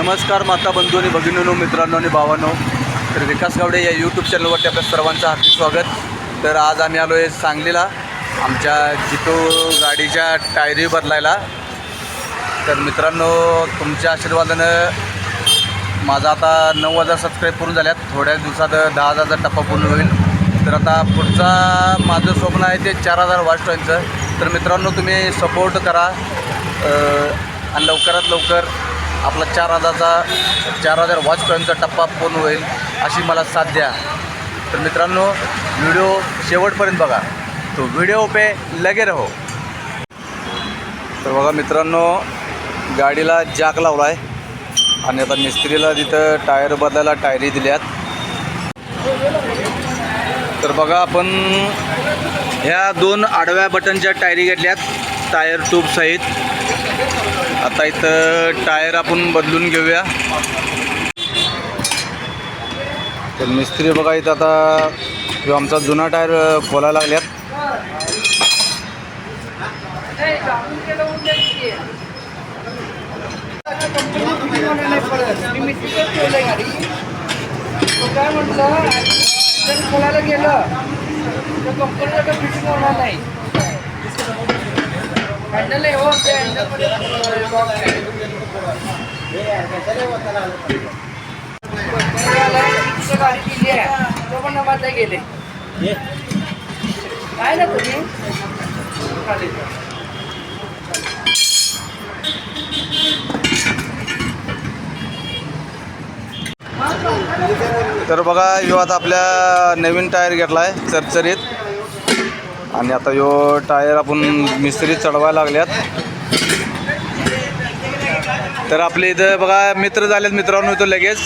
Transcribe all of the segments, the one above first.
नमस्कार माता बंधू आणि भगिनीनो मित्रांनो आणि भावांनो. तर विकास गावडे या यूट्यूब चॅनलवरती आपल्या सर्वांचं हार्दिक स्वागत. तर आज आम्ही आलो आहे सांगलीला आमच्या जितो गाडीच्या टायरी बदलायला तर मित्रांनो तुमच्या आशीर्वादानं माझा आता नऊ हजार सबस्क्राईब पूर्ण झाल्यात. थोड्या दिवसात दहा हजारचा टप्पा पूर्ण होईल. तर आता पुढचा माझं स्वप्न आहे ते चार हजार वॉच तर मित्रांनो तुम्ही सपोर्ट करा. आणि लवकरात लवकर आपला चार हजारचा चार हजार वॉचपर्यंतचा टप्पा पूर्ण होईल अशी मला साथ द्या. तर मित्रांनो व्हिडिओ शेवटपर्यंत बघा. तो व्हिडिओ पे लगे रहो. तर बघा मित्रांनो गाडीला जॅक लावला आहे आणि आता मिस्त्रीला तिथं टायर बदलायला टायरी दिल्यात. तर बघा आपण ह्या दोन आडव्या बटनच्या टायरी घेतल्यात टायर ट्यूब सहित. आता इथं टायर आपण बदलून घेऊया. तर मिस्त्री बघा इथं आता जो आमचा जुना टायर खोला लागल्यात. काय म्हटलं खोलायला गेलं. तर कंपनीला फिटिंग होणार नाही. हँडल आहे हो ते हँडलमध्ये आहे. तो पण नमाजला गेले काय ना तुम्ही तर बघा ह्यो आता आपल्या नवीन टायर घेतला आहे चरचरीत आणि आता यो टायर आपण मिस्त्री चढवायला लागल्यात. तर आपले इथं बघा मित्र झालेत मित्रांनो इथं लगेच.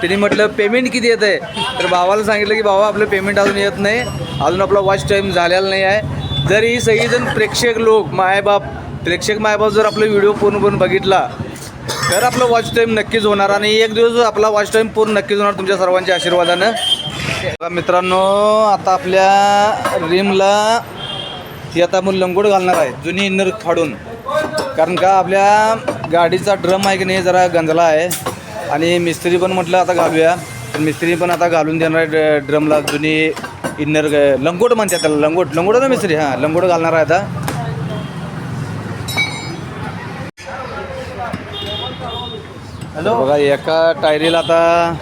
त्यांनी म्हटलं पेमेंट किती येतं आहे? तर भावाला सांगितलं की भावा आपलं पेमेंट अजून येत नाही. अजून आपला वॉच टाईम झालेला नाही आहे. जर ही सगळीजण प्रेक्षक लोक मायबाप प्रेक्षक मायबाप जर आपला व्हिडिओ पूर्ण पूर्ण बघितला तर आपला वॉच टाईम नक्कीच होणार. आणि एक दिवस आपला वॉच टाईम पूर्ण नक्कीच होणार तुमच्या सर्वांच्या आशीर्वादानं. बघा मित्रांनो आता आपल्या रिमला ती आता आपण लंगोट घालणार आहे जुनी इन्नर फाडून. कारण का आपल्या गाडीचा ड्रम आहे की नाही जरा गंजला आहे. आणि मिस्त्री पण म्हटलं आता घालूया. तर मिस्त्री पण आता घालून देणार आहे ड्रमला जुनी इन्नर लंगोट म्हणतात त्याला लंगोट. लंगोट ना मिस्त्री? हां लंगोट घालणार आहे आता. हॅलो बघा एका टायरीला आता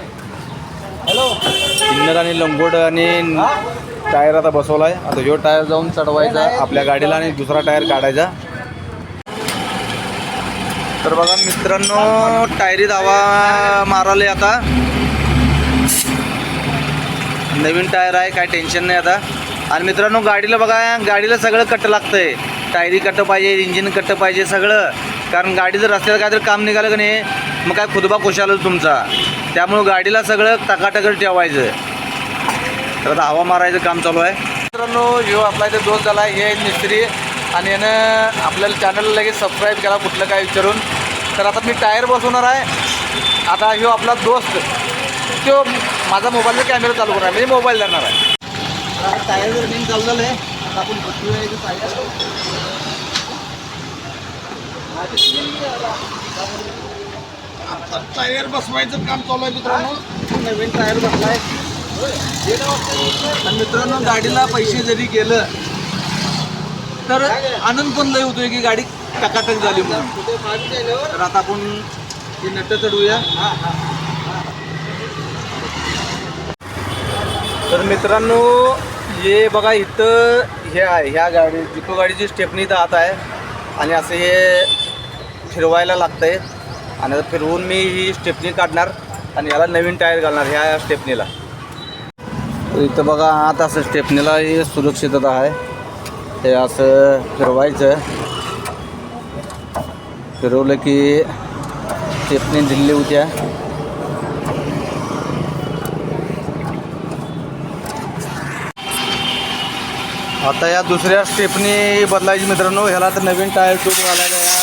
इन्नर आणि लंगोट आणि टायर आता बसवला आहे आता ह्यो टायर जाऊन चढवायचा आपल्या गाडीला आणि दुसरा टायर काढायचा. तर बघा मित्रांनो टायरी धावा माराले आता. नवीन टायर आहे काय टेन्शन नाही आता. आणि मित्रांनो गाडीला बघा गाडीला सगळं कट लागतंय. टायरी कट पाहिजे इंजिन कट पाहिजे सगळं. कारण गाडी जर रस्त्याला काहीतरी काम निघालं का नाही मग काय खुदबा कोशाल तुमचा. त्यामुळं गाडीला सगळं टकाटकच ठेवायचं. तर आता हवा मारायचं काम चालू आहे. मित्रांनो ह्यो आपला इथे दोस्त झाला आहे. हे आहेत मिस्त्री आणि यानं आपल्याला चॅनलला लगेच सबस्क्राईब केला कुठलं काय विचारून. तर आता मी टायर बसवणार आहे. आता ह्यो आपला दोस्त तो माझा मोबाईलचा कॅमेरा चालू करणार म्हणजे मोबाईल धरणार आहे. टायर जर बिन चालू झालं आहे आता आपण टायर. टायर बसवायचं काम चालू आहे मित्रांनो. नवीन टायर बसलाय. आणि मित्रांनो गाडीला पैसे जरी गेलं तर आनंद पण लय होतोय की गाडी टकाटक झाली म्हणून. तर आता आपण ही नट चढूया. तर मित्रांनो हे बघा इथं हे आहे ह्या गाडी जिको गाडीची स्टेपनी इथं आत आहे. आणि असं हे फिरवायला लागतं आहे आणि आता फिरवून मी ही स्टेपनी काढणार आणि याला नवीन टायर घालणार ह्या स्टेपनीला. इथं बघा आत असं स्टेपनीला सुरक्षितता आहे. हे असं फिरवायचं. फिरवलं की स्टेपनी दिल्ली होत्या आता या दुसऱ्या स्टेपनी बदलायची मित्रांनो ह्याला तर नवीन टायर ट्यूब घालायला या.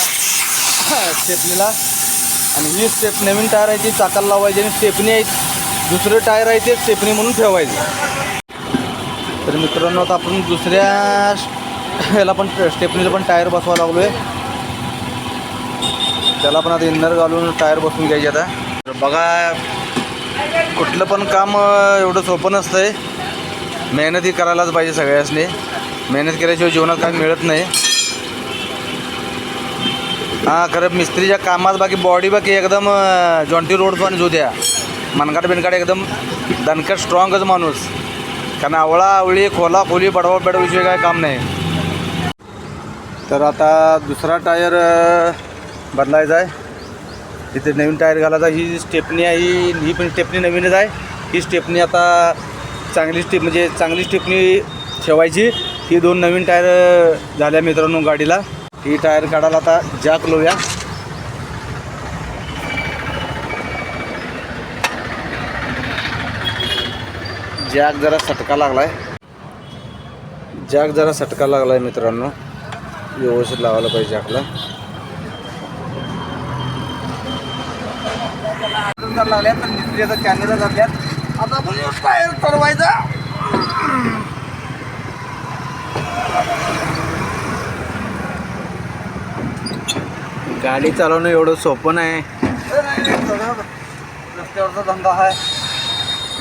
स्टेपनीला. आणि ही स्टेप नवीन टायर आहे ती चाकाला लावायची. आणि स्टेपनी आहे दुसरं टायर आहे ते स्टेपनी म्हणून ठेवायचं. तर मित्रांनो आता आपण दुसऱ्या ह्याला पण स्टेपनीला पण टायर बसवा लागलो आहे त्याला पण आता इन्नर घालून टायर बसून घ्यायचे आता. तर बघा कुठलं पण काम एवढं सोपं नसतंय. मेहनत ही करायलाच पाहिजे सगळ्यासने. मेहनत केल्याशिवाय जीवनात काही मिळत नाही. हां खरं मिस्त्रीच्या कामात बाकी बॉडी बाकी एकदम जॉन्टी रोड पण जो द्या. मनकाट बिनकाट एकदम दणकट स्ट्रॉंगच माणूस. कारण आवळा आवळी खोला खोली बडवा बडवाशिवाय काय काम नाही. तर आता दुसरा टायर बदलायचा आहे. तिथे नवीन टायर घालायचा. ही स्टेपनी आहे ही ही पण स्टेपनी नवीनच आहे. ही स्टेपनी आता चांगली स्टेप म्हणजे चांगली स्टेपनी ठेवायची. ही दोन नवीन टायर झाल्या मित्रांनो गाडीला. ही टायर काढायला आता जॅक लावूया. जॅक जरा सटका लागलाय. जॅक जरा सटका लागलाय मित्रांनो. व्यवस्थित लावायला पाहिजे जॅकला लागल्यात तर मिस्त्री कॅमेरा आता आपण टायर गाडी चालवणं एवढं सोपं नाही. रस्त्यावरचा धंदा आहे.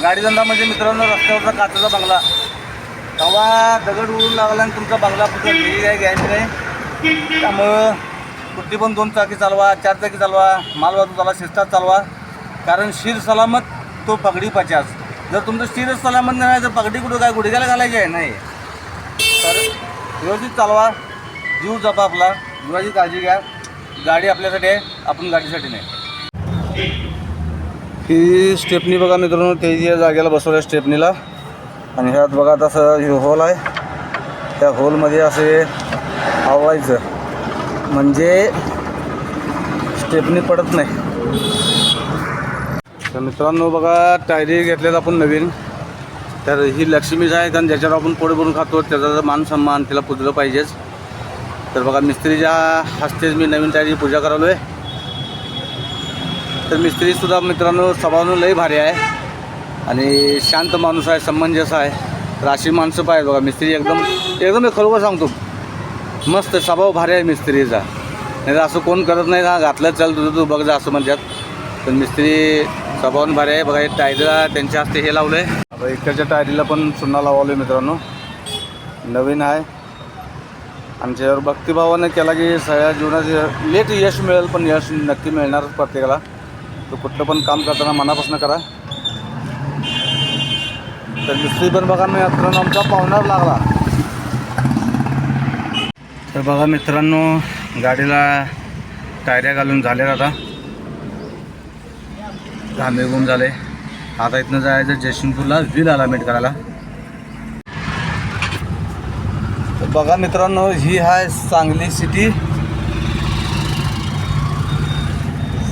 गाडी धंदा म्हणजे मित्रांनो रस्त्यावरचा काचाचा बंगला. तेव्हा दगड उडून लागला आणि तुमचा बंगला कुठं? घरी काय घ्यायचं नाही. त्यामुळं कुठली पण दोन चाकी चालवा चार चाकी चालवा मालवाहतूक चालवा शिस्तात चालवा. कारण शिर सलामत तो पगडी पचास. जर तुमचं शिरच सलामत नाही तर पगडी कुठं काय गुडघ्याला घालायची आहे? नाही. तर व्यवस्थित चालवा. जीव जपा आपला. जीवाची काळजी घ्या. गाडी आपल्यासाठी आहे आपण गाडीसाठी नाही. ही स्टेपनी बघा मित्रांनो ते या जागेला बसवलं आहे स्टेपनीला. आणि ह्यात बघा तसं हे होल आहे. त्या होलमध्ये असे आवळायचं म्हणजे स्टेपनी पडत नाही. तर मित्रांनो बघा टायरी घेतल्यात आपण नवीन. तर ही लक्ष्मीच आहे कारण ज्याच्यावर आपण पोळे भरून खातो त्याचा मान सन्मान तिला पुजलं पाहिजेच. तर बघा मिस्त्रीच्या हस्तेच मी नवीन टायरी पूजा करालो आहे तर मिस्त्रीसुद्धा मित्रांनो स्वभावानं लई भारी आहे. आणि शांत माणूस आहे समंजस आहे. तर अशी माणसं पाहिजे बघा मिस्त्री एकदम एकदम मी खरोखर सांगतो. मस्त स्वभाव भारी आहे मिस्त्रीचा नाही तर असं कोण करत नाही हा घातलं चल तुझं तू बघ जा असं म्हणतात. पण मिस्त्री स्वभावानं भारी आहे. बघा हे टायरीला त्यांच्या हस्ते हे लावलं आहे इकडच्या टायरीला पण चुना लावलं आहे मित्रांनो. नवीन आहे. आमच्यावर भक्तिभावानं केला की सगळ्या जीवनात लेट यश मिळेल पण यश नक्की मिळणारच प्रत्येकाला. तो कुठलं पण काम करताना मनापासून करा. तर दुसरी पण बघा मित्रांनो आमचा पाहुणार लागला. तर बघा मित्रांनो गाडीला टायऱ्या घालून झाल्या आता. घामे गुम झाले. आता इथनं जायचं जयसिंगपूरला व्हील अलामेंट करायला. तर बघा मित्रांनो ही आहे सांगली सिटी.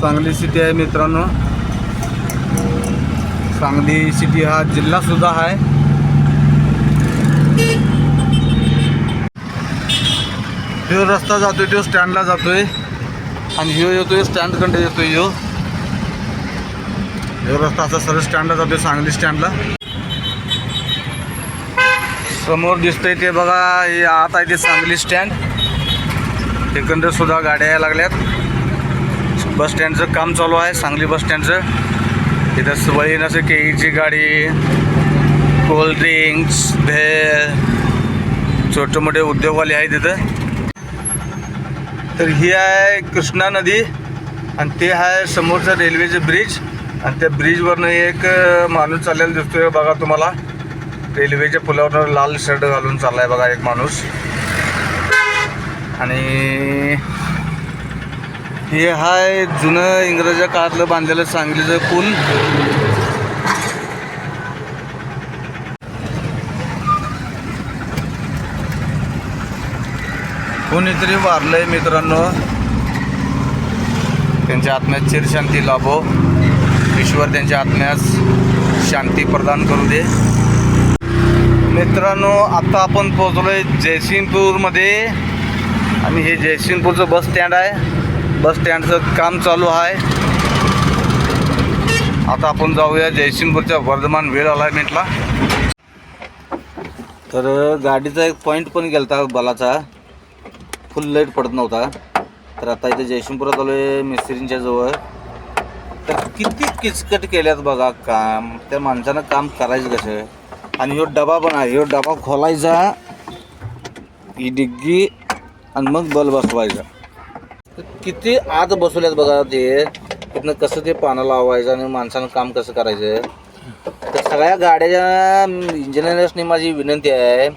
सांगली सिटी आहे मित्रांनो. सांगली सिटी हा जिल्हा सुद्धा आहे. ह्यो रस्ता जातोय तो स्टँडला जातोय. आणि ह्यो येतोय स्टँडकडे येतोय ह्यो. ह्यो रस्ता असा सरळ स्टँडला जातोय सांगली स्टँडला समोर दिसतंय ते बघा हे आत आहे ते सांगली स्टँड एकंदर सुद्धा गाड्या यायला लागल्यात. बस स्टँडचं काम चालू आहे सांगली बस स्टँडचं. इथं सवयीन असं केळीची गाडी कोल्ड्रिंक्स भेळ छोटे मोठे उद्योगवाले आहे तिथं तर ही आहे कृष्णा नदी आणि ते आहे समोरचं रेल्वेचं ब्रिज. आणि त्या ब्रिजवरनं एक माणूस चाललेला दिसतोय बघा तुम्हाला. रेल्वेच्या पुलावर लाल शर्ट घालून चाललाय बघा एक माणूस. आणि हे हाय जुनं इंग्रजा काळातलं बांधलेलं सांगलीचं पूल. कोणीतरी वारलंय मित्रांनो. त्यांच्या आत्म्यात चिरशांती लाभो. ईश्वर त्यांच्या आत्म्यास शांती प्रदान करू दे. मित्रांनो आता आपण पोहोचलोय जयसिंगपूरमध्ये. आणि हे जयसिंगपूरचं बस स्टँड आहे. बस स्टँडचं काम चालू आहे. आता आपण जाऊया जयसिंगपूरच्या वर्धमान वेळ अलायमेंटला. तर गाडीचा एक पॉईंट पण गेलता बलाचा. फुल लाइट पडत नव्हता. तर आता इथे जयसिंगपुरात आलो आहे मिस्त्रींच्या जवळ. तर किती किचकट केल्यात बघा काम. त्या माणसानं काम करायचं कसं? आणि ह्यो डबा पण आहे. ह्यो डबा खोलायचा. ही डिग्गी आणि मग बल बसवायचा. किती आत बसवल्यात बघा ते. तिथनं कसं ते पानं लावायचं आणि माणसानं काम कसं करायचं. तर सगळ्या गाड्याच्या इंजिनियर्सनी माझी विनंती आहे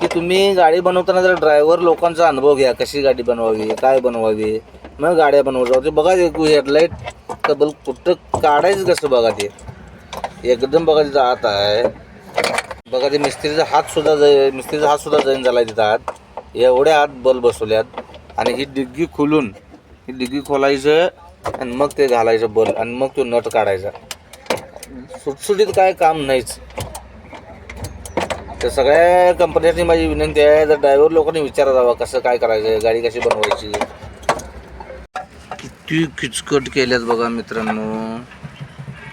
की तुम्ही गाडी बनवताना जर ड्रायव्हर लोकांचा अनुभव घ्या. कशी गाडी बनवावी काय बनवावी. मग गाड्या बनवत जाऊ ते बघा हेडलाईट बल कुठं काढायचं कसं बघा ते. एकदम बघा तिथं आत आहे. बघा ते मिस्त्रीचा हातसुद्धा जै मिस्त्रीचा हातसुद्धा जैन झाला तिथं आत. एवढ्या आत बल बसवल्यात. आणि ही डिग्गी खोलून ही डिग्गी खोलायचं आणि मग ते घालायचं बल आणि मग तो नट काढायचा. सुटसुटीत काय काम नाहीच. तर सगळ्या कंपन्यांनी माझी विनंती आहे जर ड्रायव्हर लोकांनी विचारा जावा कसं काय करायचं गाडी कशी बनवायची. किती किचकट केल्यात बघा मित्रांनो.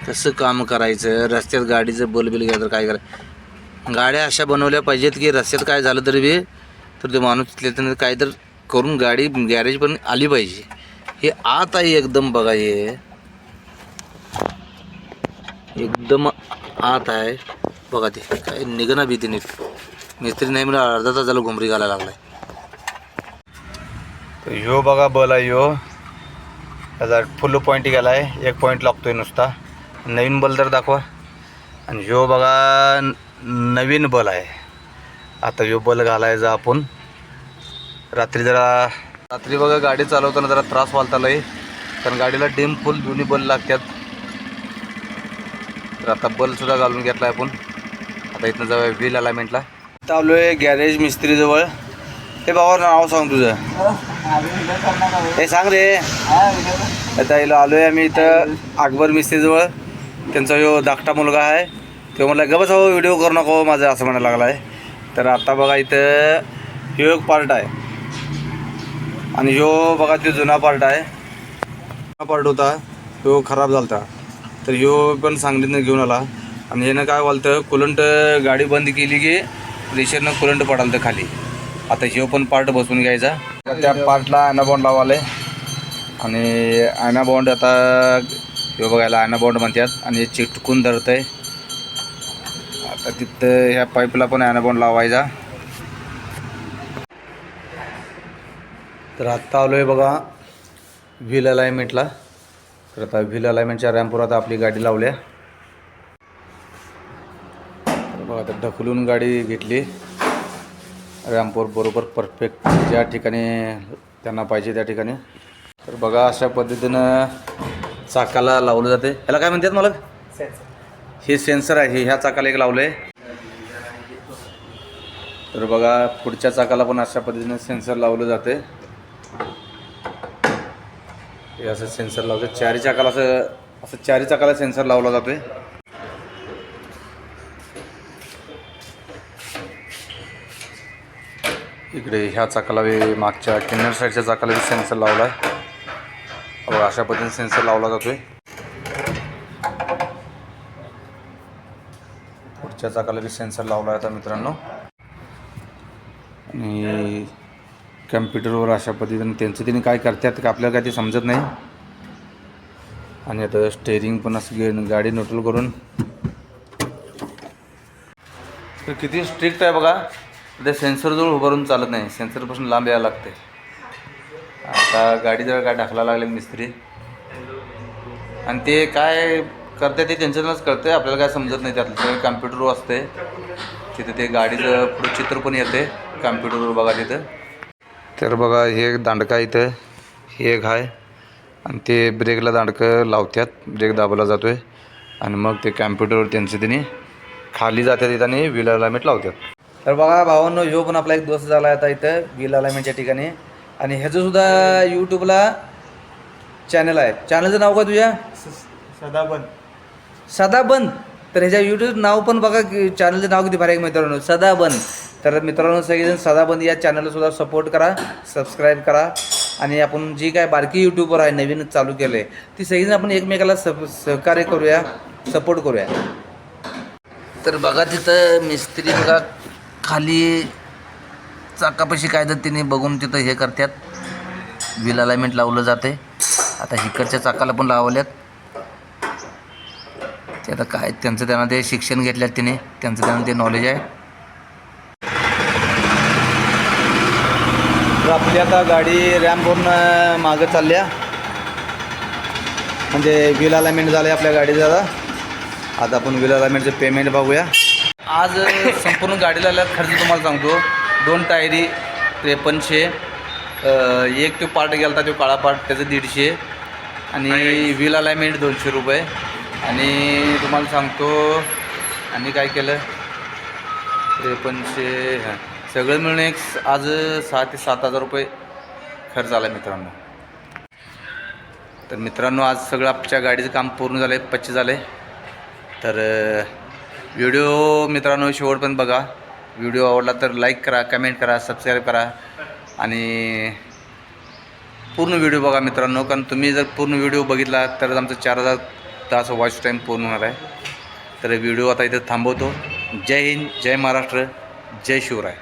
कसं काम करायचं रस्त्यात गाडीचं बल बिल गेलं तर काय करायचं गाड्या अशा बनवल्या पाहिजेत की रस्त्यात काय झालं तरी बी तर ते माणूस तिथले काय तर करून गाडी गॅरेज पण आली पाहिजे. हे आत आहे एकदम बघा हे. एकदम आत आहे. बघा ते काय निघणार भीती नीट. मिस्त्री नाही मला अर्धा तास झाला घुमरी घालायला लागलाय. ह्यो बघा बल आहे ह्यो त्याचा फुल पॉईंट गेला आहे एक पॉईंट लागतोय नुसता. नवीन बल तर दाखवा. आणि ह्यो बघा नवीन बल आहे. आता ह्यो बल घालायचा आपण. रात्री जरा रात्री बघा गाडी चालवताना जरा त्रास वालता लय कारण गाडीला डिम फुल दोन्ही बल लागतात. तर आता बलसुद्धा घालून घेतला आपण. आता इथनं जाऊया व्हील अलायमेंटला आता आलो आहे गॅरेज मिस्त्रीजवळ. हे बाबा नाव सांग तुझं. हे सांग रे. आता याला आलो आहे आम्ही इथं अकबर मिस्त्रीजवळ. त्यांचा जो धाकटा मुलगा आहे तो म्हणला गबस हो व्हिडिओ करू नको माझं असं म्हणायला लागला आहे तर आता बघा इथं ह्यो एक पार्ट आहे. आणि ह्यो बघा तो जुना पार्ट आहे. जुना पार्ट होता तो खराब झाला होता तर ह्यो पण सांगलीतनं घेऊन आला. आणि ह्यानं काय वालतं कुलंट गाडी बंद केली की प्रेशरनं कुलंट पडाल तर खाली. आता ह्यो पण पार्ट बसवून घ्यायचा. तर त्या पार्टला आयना लावाले. आणि आयना आता ह्यो बघायला आयना म्हणतात आणि चिटकून धरतं आहे आता तिथं ह्या पाईपला पण आयना लावायचा. तर आत्ता आलो आहे बघा व्हील अलाइनमेंटला तर आता व्हील अलाइनमेंटच्या रॅम्पवर आता आपली गाडी लावल्या तर बघा आता ढकलून गाडी घेतली. रॅम्पवर बरोबर परफेक्ट ज्या ठिकाणी त्यांना पाहिजे त्या ठिकाणी. तर बघा अशा पद्धतीनं चाकाला लावलं जाते. ह्याला काय म्हणतात मला हे सेन्सर आहे हे ह्या चाकाला एक लावलं आहे तर बघा पुढच्या चाकाला पण अशा पद्धतीने सेन्सर लावलं जाते. हे असं सेन्सर लावतो चारी चाकाला असं असं चारी चाकाला सेन्सर लावला जातोय. इकडे ह्या चाकाला बी मागच्या किन्नर साईडच्या चाकाला बी सेन्सर लावला आहे अशा पद्धतीने सेन्सर लावला जातोय. पुढच्या चाकाला बी सेन्सर लावला आहे आता मित्रांनो. आणि कम्प्युटरवर अशा पद्धतीने त्यांचं त्यांनी काय करतात का आपल्याला काय ते समजत नाही. आणि आता स्टेअरिंग पण असं घेऊन गाडी न्यूट्रल करून. तर किती स्ट्रिक्ट आहे बघा. त्या सेन्सरजवळ उभारून चालत नाही. सेन्सरपासून लांब यायला लागते. आता गाडी जरा काय ढकला लागले मिस्त्री. आणि ते काय करते ते त्यांच्यातूनच कळते आपल्याला काय समजत नाही त्यातलं. सगळं कम्प्युटरवर असते तिथे ते गाडीचं पुढं चित्र पण येते कम्प्युटरवर बघा तिथं. तर बघा हे एक दांडका इथं हे एक आहे आणि ते ब्रेकला दांडकं लावतात ब्रेक दाबला जातो आहे आणि मग ते कॅम्प्युटरवर त्यांचं त्यांनी खाली जातात तिथं आणि व्हील अलाइनमेंट लावतात तर बघा भावांनो ह्यो पण आपला एक दोस्त झाला आता इथं व्हील अलाइनमेंटच्या ठिकाणी. आणि ह्याचं सुद्धा यूट्यूबला चॅनल आहे. चॅनलचं नाव काय तुझ्या? सदाबन. सदा बंद तर ह्याच्या यूट्यूब नाव पण बघा की चॅनलचं नाव किती भारी मित्रांनो. सदा बंद तर मित्रांनो सगळेजण सदाबंदी या चॅनलसुद्धा सपोर्ट करा सबस्क्राईब करा. आणि आपण जी काय बारकी यूट्यूबर आहे नवीन चालू केलं आहे ती सगळीजण आपण एकमेकाला सप सहकार्य करूया सपोर्ट करूया. तर बघा तिथं मिस्त्री बघा खाली चाकापाशी काय तर तिने बघून तिथं हे करतात. व्हील अलाइनमेंट लावलं जाते आता हिकडच्या चाकाला पण लावल्यात. ते आता काय त्यांचं त्यांना ते शिक्षण घेतल्यात तिने त्यांचं त्यांना ते नॉलेज आहे. आपली आता गाडी रॅम्पवरून मागं चालल्या म्हणजे व्हील अलायमेंट झालं आहे आपल्या गाडीचं आता. आता आपण व्हील अलायमेंटचं पेमेंट बघूया. आज संपूर्ण गाडीला आल्यात खर्च तुम्हाला सांगतो. दोन टायरी त्रेपन्नशे एक तो पार्ट गेला होता तो काळा पार्ट त्याचं दीडशे. आणि व्हील अलायमेंट दोनशे रुपये. आणि तुम्हाला सांगतो आणि काय केलं? त्रेपन्नशे हां. सगळं मिळून एक आज सहा ते सात हजार रुपये खर्च आला मित्रांनो. तर मित्रांनो आज सगळं आमच्या गाडीचं काम पूर्ण झालं आहे पच्चीस झालं आहे तर व्हिडिओ मित्रांनो शेवटपर्यंत बघा. व्हिडिओ आवडला तर लाईक करा कमेंट करा सबस्क्राईब करा. आणि पूर्ण व्हिडिओ बघा मित्रांनो कारण तुम्ही जर पूर्ण व्हिडिओ बघितला तर आमचं चार हजार तास वॉच टाईम पूर्ण होणार आहे. तर व्हिडिओ आता इथं थांबवतो. जय हिंद जय महाराष्ट्र जय शिवराय.